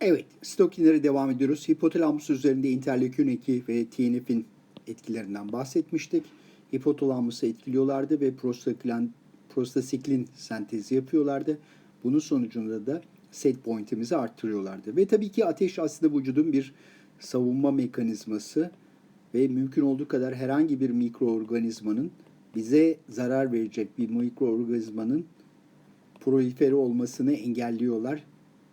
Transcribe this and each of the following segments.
Evet, stokinlere devam ediyoruz. Hipotalamus üzerinde interleukin 2 ve TNF'in etkilerinden bahsetmiştik. Hipotalamusu etkiliyorlardı ve prostasiklin sentezi yapıyorlardı. Bunun sonucunda da set point'imizi arttırıyorlardı. Ve tabii ki ateş aslında vücudun bir savunma mekanizması ve mümkün olduğu kadar herhangi bir mikroorganizmanın bize zarar verecek bir mikroorganizmanın prolifere olmasını engelliyorlar.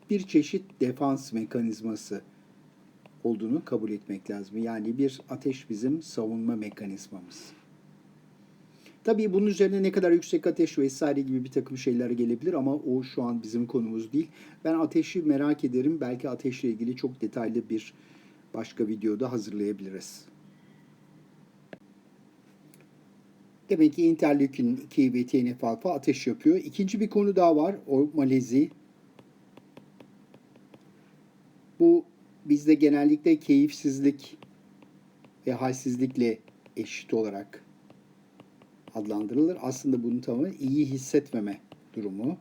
Bir çeşit defans mekanizması olduğunu kabul etmek lazım. Yani bir ateş bizim savunma mekanizmamız. Tabii bunun üzerine ne kadar yüksek ateş vesaire gibi bir takım şeyler gelebilir ama o şu an bizim konumuz değil. Ben ateşi merak ederim. Belki ateşle ilgili çok detaylı bir başka videoda hazırlayabiliriz. Demek ki interleukin 2 ve TNF alfa ateş yapıyor. İkinci bir konu daha var. O malezi. Bu bizde genellikle keyifsizlik ve halsizlikle eşit olarak adlandırılır. Aslında bunun tamamı iyi hissetmeme durumu.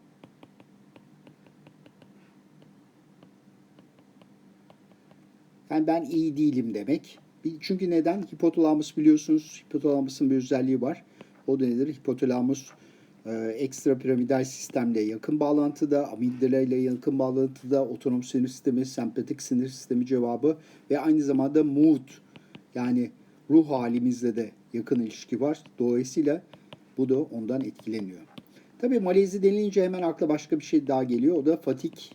Yani ben iyi değilim demek. Çünkü neden? Hipotalamus biliyorsunuz. Hipotalamusun bir özelliği var. O da nedir? Hipotalamus ekstra piramidal sistemle yakın bağlantıda, amigdala ile yakın bağlantıda, otonom sinir sistemi, sempatik sinir sistemi cevabı ve aynı zamanda mood yani ruh halimizle de yakın ilişki var. Dolayısıyla bu da ondan etkileniyor. Tabii malezi denilince hemen akla başka bir şey daha geliyor. O da fatik.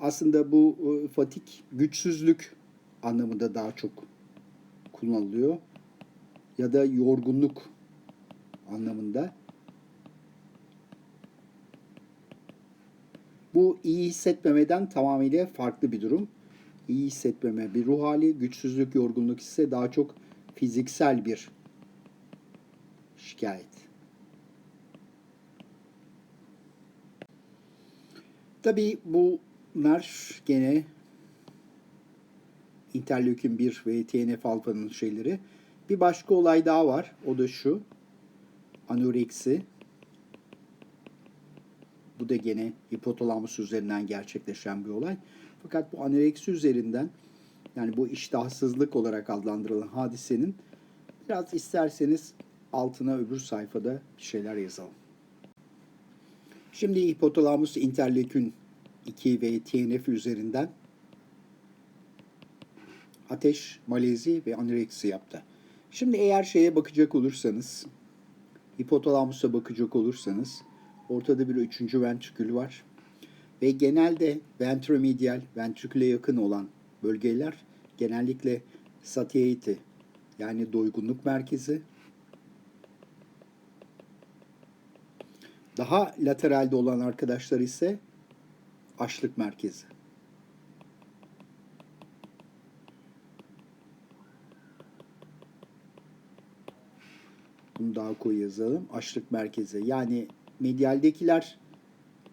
Aslında bu e, fatik güçsüzlük anlamında daha çok kullanılıyor. Ya da yorgunluk anlamında. Bu iyi hissetmemeden tamamıyla farklı bir durum. İyi hissetmeme bir ruh hali, güçsüzlük, yorgunluk ise daha çok fiziksel bir şikayet. Tabii bunlar gene interleukin 1 ve TNF alfanın şeyleri. Bir başka olay daha var. O da şu. Anoreksi. Bu da gene hipotalamus üzerinden gerçekleşen bir olay. Fakat bu anoreksi üzerinden yani bu iştahsızlık olarak adlandırılan hadisenin biraz isterseniz altına öbür sayfada bir şeyler yazalım. Şimdi hipotalamus interleukin 2 ve TNF üzerinden ateş, malezi ve anoreksi yaptı. Şimdi eğer şeye bakacak olursanız, hipotalamusa bakacak olursanız ortada bir üçüncü ventrikül var. Ve genelde ventromedial, ventriküle yakın olan bölgeler genellikle satiety yani doygunluk merkezi. Daha lateralde olan arkadaşlar ise açlık merkezi. Bunu daha koyu yazalım. Açlık merkezi. Yani medialdekiler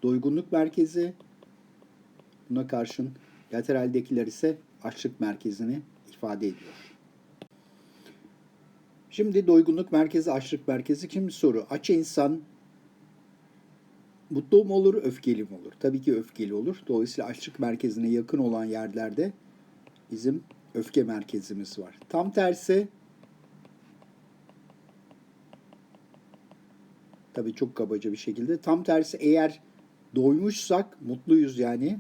doygunluk merkezi. Buna karşın lateraldekiler ise açlık merkezini ifade ediyor. Şimdi doygunluk merkezi, açlık merkezi kim soru? Aç insan mutlu mu olur, öfkeli mi olur? Tabii ki öfkeli olur. Dolayısıyla açlık merkezine yakın olan yerlerde bizim öfke merkezimiz var. Tam tersi tabii çok kabaca bir şekilde. Tam tersi eğer doymuşsak mutluyuz yani.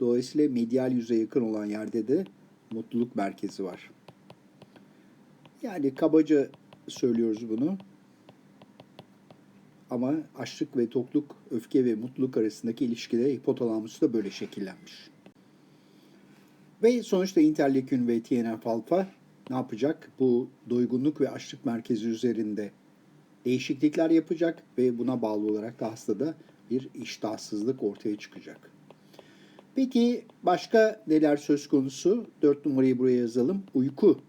Dolayısıyla medial yüze yakın olan yerde de mutluluk merkezi var. Yani kabaca söylüyoruz bunu. Ama açlık ve tokluk, öfke ve mutluluk arasındaki ilişkide hipotalamus da böyle şekillenmiş. Ve sonuçta interleukin ve TNF alfa ne yapacak? Bu doygunluk ve açlık merkezi üzerinde değişiklikler yapacak ve buna bağlı olarak da hastada bir iştahsızlık ortaya çıkacak. Peki başka neler söz konusu? Dört numarayı buraya yazalım. Uyku.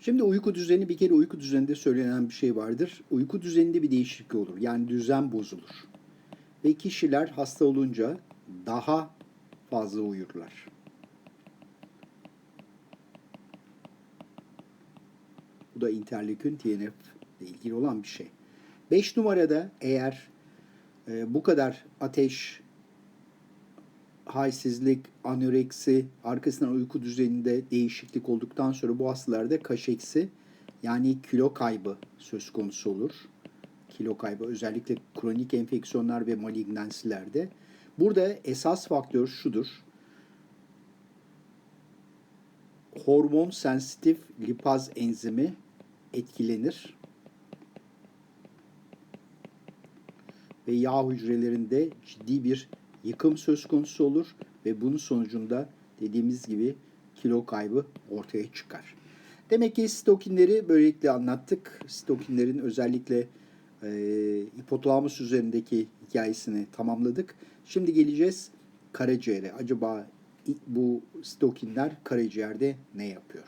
Şimdi uyku düzeni bir kere uyku düzeninde söylenen bir şey vardır. Uyku düzeninde bir değişiklik olur. Yani düzen bozulur. Ve kişiler hasta olunca daha fazla uyurlar. Bu da interleukin TNF ile ilgili olan bir şey. 5 numarada eğer e, bu kadar ateş, halsizlik, anoreksi, arkasından uyku düzeninde değişiklik olduktan sonra bu hastalarda kaşeksi yani kilo kaybı söz konusu olur. Kilo kaybı özellikle kronik enfeksiyonlar ve malignansilerde. Burada esas faktör şudur. Hormon sensitif lipaz enzimi etkilenir. Ve yağ hücrelerinde ciddi bir yıkım söz konusu olur ve bunun sonucunda dediğimiz gibi kilo kaybı ortaya çıkar. Demek ki stokinleri böylelikle anlattık. Stokinlerin özellikle e, hipotalamus üzerindeki hikayesini tamamladık. Şimdi geleceğiz karaciğere. Acaba bu stokinler karaciğerde ne yapıyor?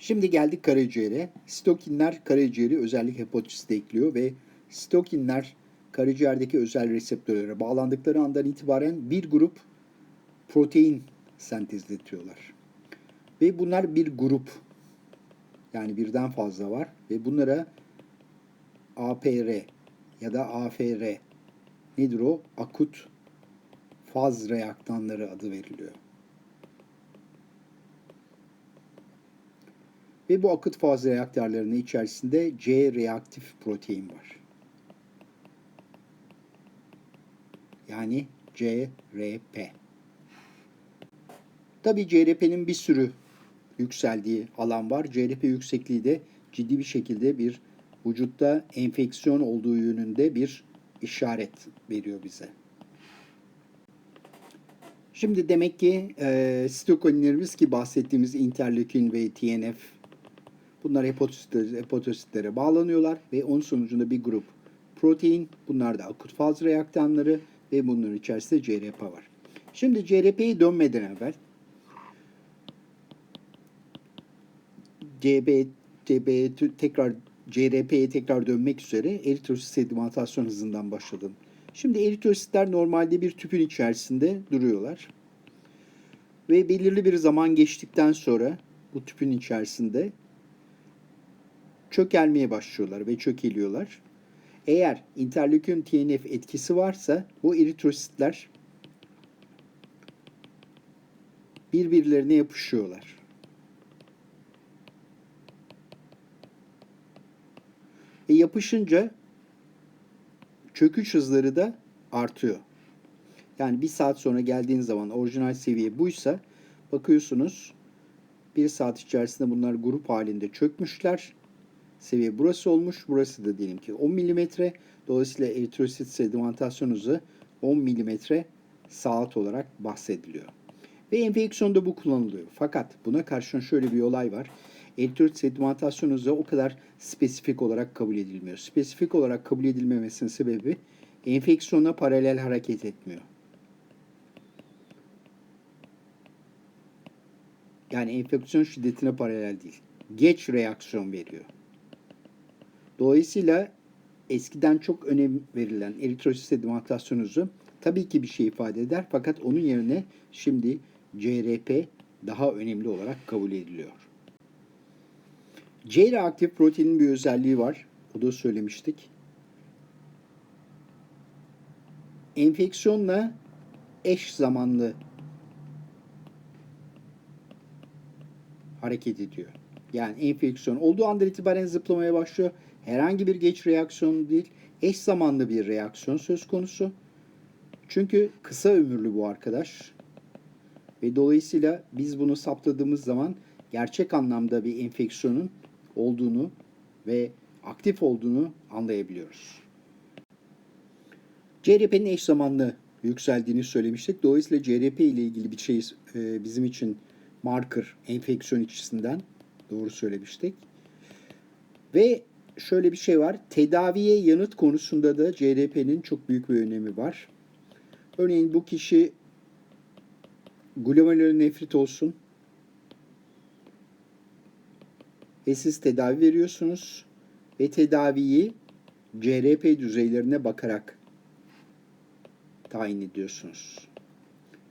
Şimdi geldik karaciğere. Stokinler karaciğeri özellikle hepatitiste ekliyor ve stokinler karaciğerdeki özel reseptörlere bağlandıkları andan itibaren bir grup protein sentezletiyorlar. Ve bunlar bir grup yani birden fazla var ve bunlara APR ya da AFR nedir o? Akut faz reaktanları adı veriliyor. Ve bu akut faz reaktörlerinin içerisinde C reaktif protein var. Yani CRP. Tabi CRP'nin bir sürü yükseldiği alan var. CRP yüksekliği de ciddi bir şekilde bir vücutta enfeksiyon olduğu yönünde bir işaret veriyor bize. Şimdi demek ki e, sitokinlerimiz ki bahsettiğimiz interleukin ve TNF bunlar hepatositlere bağlanıyorlar ve onun sonucunda bir grup protein, bunlar da akut faz reaktanları ve bunların içerisinde CRP var. Şimdi CRP'yi dönmeden evvel CB, CB tekrar CRP'ye tekrar dönmek üzere eritrosit sedimentasyon hızından başladım. Şimdi eritrositler normalde bir tüpün içerisinde duruyorlar. Ve belirli bir zaman geçtikten sonra bu tüpün içerisinde çökelmeye başlıyorlar ve çökeliyorlar. Eğer interleukin TNF etkisi varsa bu eritrositler birbirlerine yapışıyorlar. Ve yapışınca çöküş hızları da artıyor. Yani bir saat sonra geldiğin zaman orijinal seviye buysa bakıyorsunuz bir saat içerisinde bunlar grup halinde çökmüşler. Seviye burası olmuş. Burası da diyelim ki 10 mm. Dolayısıyla eritrosit sedimentasyon hızı 10 mm saat olarak bahsediliyor. Ve enfeksiyonda bu kullanılıyor. Fakat buna karşın şöyle bir olay var. Eritrosit sedimentasyon hızı o kadar spesifik olarak kabul edilmiyor. Spesifik olarak kabul edilmemesinin sebebi enfeksiyona paralel hareket etmiyor. Yani enfeksiyon şiddetine paralel değil. Geç reaksiyon veriyor. Dolayısıyla eskiden çok önem verilen eritrosit sedimentasyon hızı tabii ki bir şey ifade eder fakat onun yerine şimdi CRP daha önemli olarak kabul ediliyor. C reaktif proteinin bir özelliği var. O da söylemiştik. Enfeksiyonla eş zamanlı hareket ediyor. Yani enfeksiyon olduğu andan itibaren zıplamaya başlıyor. Herhangi bir geç reaksiyon değil, eş zamanlı bir reaksiyon söz konusu. Çünkü kısa ömürlü bu arkadaş. Ve dolayısıyla biz bunu saptadığımız zaman gerçek anlamda bir enfeksiyonun olduğunu ve aktif olduğunu anlayabiliyoruz. CRP'nin eş zamanlı yükseldiğini söylemiştik. Dolayısıyla CRP ile ilgili bir şey e, bizim için marker enfeksiyon açısından doğru söylemiştik. Ve şöyle bir şey var. Tedaviye yanıt konusunda da CRP'nin çok büyük bir önemi var. Örneğin bu kişi glomerulonefrit olsun ve siz tedavi veriyorsunuz ve tedaviyi CRP düzeylerine bakarak tayin ediyorsunuz.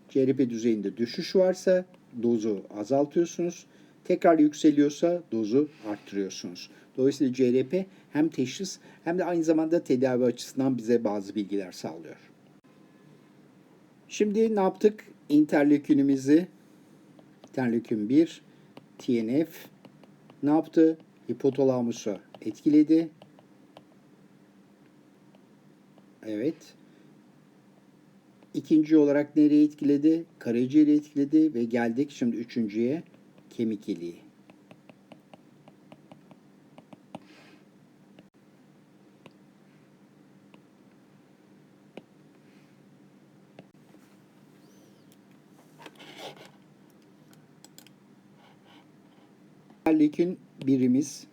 CRP düzeyinde düşüş varsa dozu azaltıyorsunuz. Tekrar yükseliyorsa dozu arttırıyorsunuz. Dolayısıyla CRP hem teşhis hem de aynı zamanda tedavi açısından bize bazı bilgiler sağlıyor. Şimdi ne yaptık? İnterleukinimizi interleukin 1, TNF ne yaptı? Hipotalamusu etkiledi. Evet. İkinci olarak nereye etkiledi? Karaciğeri etkiledi ve geldik şimdi üçüncüye kemik iliği. Terlikin birimiz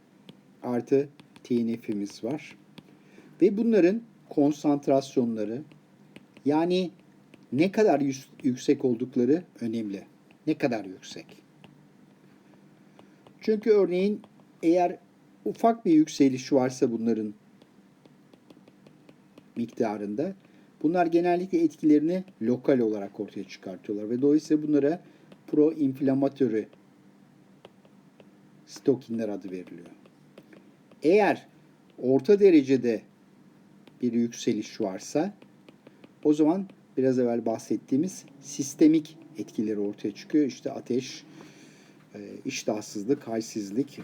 artı TNF'imiz var. Ve bunların konsantrasyonları yani ne kadar yüksek oldukları önemli. Ne kadar yüksek. Çünkü örneğin eğer ufak bir yükseliş varsa bunların miktarında bunlar genellikle etkilerini lokal olarak ortaya çıkartıyorlar ve dolayısıyla bunlara proinflamatörü stokinler adı veriliyor. Eğer orta derecede bir yükseliş varsa o zaman biraz evvel bahsettiğimiz sistemik etkileri ortaya çıkıyor. İşte ateş, iştahsızlık, halsizlik,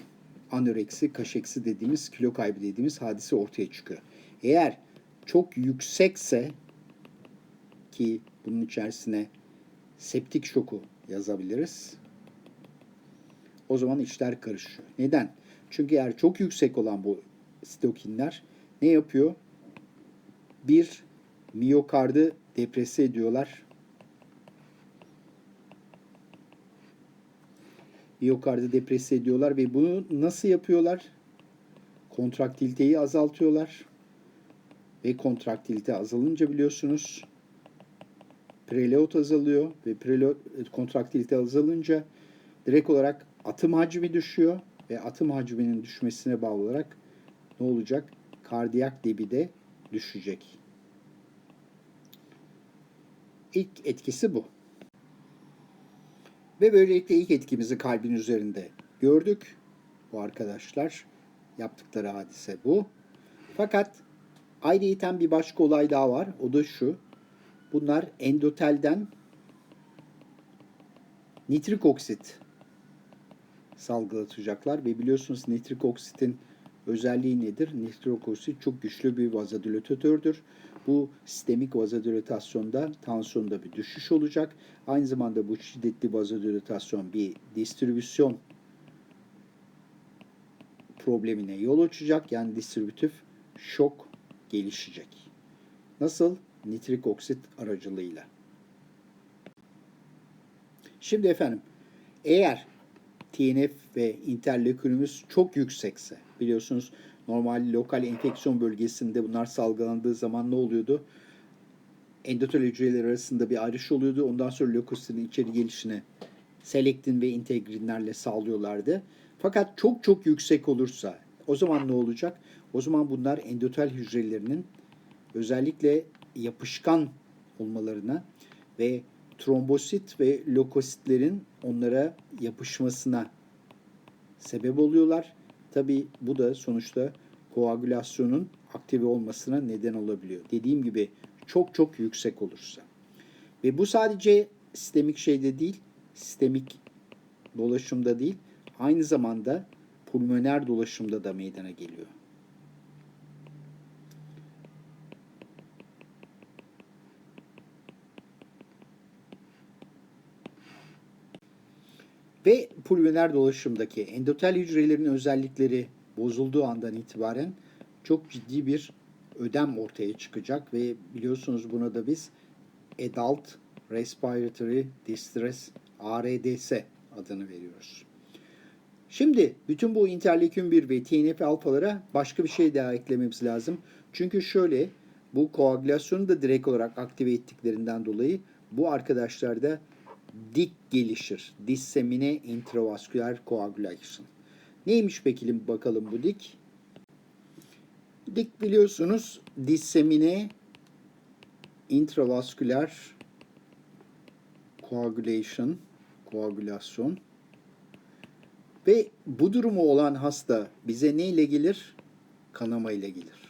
anoreksi, kaşeksi dediğimiz, kilo kaybı dediğimiz hadise ortaya çıkıyor. Eğer çok yüksekse ki bunun içerisine septik şoku yazabiliriz. O zaman işler karışıyor. Neden? Çünkü eğer çok yüksek olan bu stokinler ne yapıyor? Bir, miyokardı deprese ediyorlar. Miyokardı deprese ediyorlar ve bunu nasıl yapıyorlar? Kontraktiliteyi azaltıyorlar. Ve kontraktilite azalınca biliyorsunuz preload azalıyor ve preload kontraktilite azalınca direkt olarak atım hacmi düşüyor ve atım hacminin düşmesine bağlı olarak ne olacak? Kardiyak debi de düşecek. İlk etkisi bu. Ve böylelikle ilk etkimizi kalbin üzerinde gördük. Bu arkadaşlar yaptıkları hadise bu. Fakat ayrıyeten bir başka olay daha var. O da şu. Bunlar endotelden nitrik oksit salgılatacaklar ve biliyorsunuz nitrik oksitin özelliği nedir? Nitrik oksit çok güçlü bir vazodilatördür. Bu sistemik vazodilatasyonda tansiyonda bir düşüş olacak. Aynı zamanda bu şiddetli vazodilatasyon bir distribüsyon problemine yol açacak. Yani distribütif şok gelişecek. Nasıl? Nitrik oksit aracılığıyla. Şimdi efendim eğer TNF ve interleukinimiz çok yüksekse biliyorsunuz normal lokal enfeksiyon bölgesinde bunlar salgılandığı zaman ne oluyordu? Endotel hücreler arasında bir ayrış oluyordu. Ondan sonra lökositin içeri gelişini selektin ve integrinlerle sağlıyorlardı. Fakat çok çok yüksek olursa o zaman ne olacak? O zaman bunlar endotel hücrelerinin özellikle yapışkan olmalarına ve trombosit ve lökositlerin onlara yapışmasına sebep oluyorlar. Tabi bu da sonuçta koagülasyonun aktive olmasına neden olabiliyor. Dediğim gibi çok çok yüksek olursa. Ve bu sadece sistemik şeyde değil, sistemik dolaşımda değil, aynı zamanda pulmoner dolaşımda da meydana geliyor. Ve pulmoner dolaşımdaki endotel hücrelerin özellikleri bozulduğu andan itibaren çok ciddi bir ödem ortaya çıkacak ve biliyorsunuz buna da biz Adult Respiratory Distress ARDS adını veriyoruz. Şimdi bütün bu interleukin 1 ve TNF alfalara başka bir şey daha eklememiz lazım. Çünkü şöyle bu koagülasyonu da direkt olarak aktive ettiklerinden dolayı bu arkadaşlarda dik gelişir. Dissemine intravasküler koagülasyon. Neymiş peki bakalım bu dik? Dik biliyorsunuz dissemine intravasküler koagülasyon koagülasyon Ve bu durumu olan hasta bize ne ile gelir? Kanama ile gelir.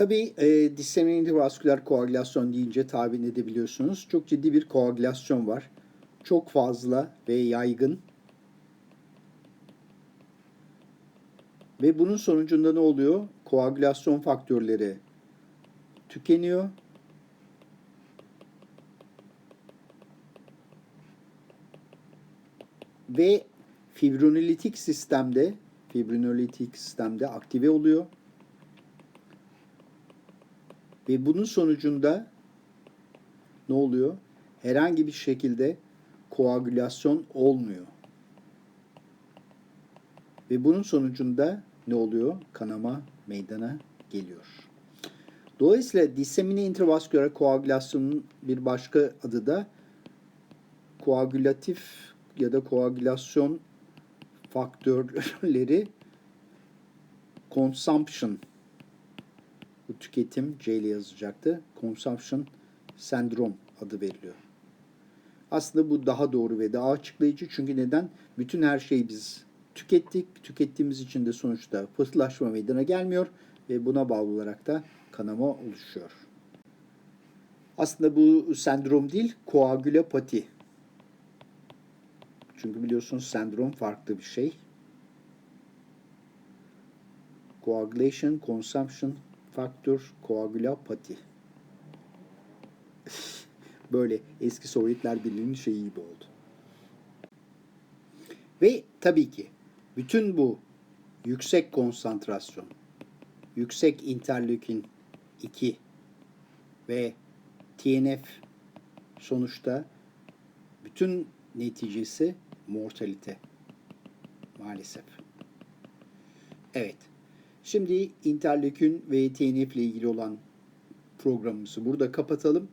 Tabii e, disseminated vasküler koagülasyon deyince tahmin edebiliyorsunuz. Çok ciddi bir koagülasyon var. Çok fazla ve yaygın. Ve bunun sonucunda ne oluyor? Koagülasyon faktörleri tükeniyor. Ve fibrinolitik sistemde fibrinolitik sistemde aktive oluyor. Ve bunun sonucunda ne oluyor? Herhangi bir şekilde koagülasyon olmuyor. Ve bunun sonucunda ne oluyor? Kanama meydana geliyor. Dolayısıyla dissemine intravasküler koagülasyonun bir başka adı da koagülatif ya da koagülasyon faktörleri consumption bu tüketim C ile yazacaktı. Consumption sendrom adı veriliyor. Aslında bu daha doğru ve daha açıklayıcı. Çünkü neden? Bütün her şeyi biz tükettik. Tükettiğimiz için de sonuçta pıhtılaşma meydana gelmiyor ve buna bağlı olarak da kanama oluşuyor. Aslında bu sendrom değil, koagülopati. Çünkü biliyorsunuz sendrom farklı bir şey. Coagulation, consumption, factor, koagülopati. Böyle eski Sovyetler Birliği'nin şeyi gibi oldu. Ve tabii ki bütün bu yüksek konsantrasyon, yüksek interleukin 2 ve TNF sonuçta bütün neticesi mortalite maalesef. Evet. Şimdi interleukin ve TNF ile ilgili olan programımızı burada kapatalım.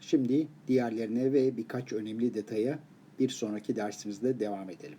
Şimdi diğerlerine ve birkaç önemli detaya bir sonraki dersimizde devam edelim.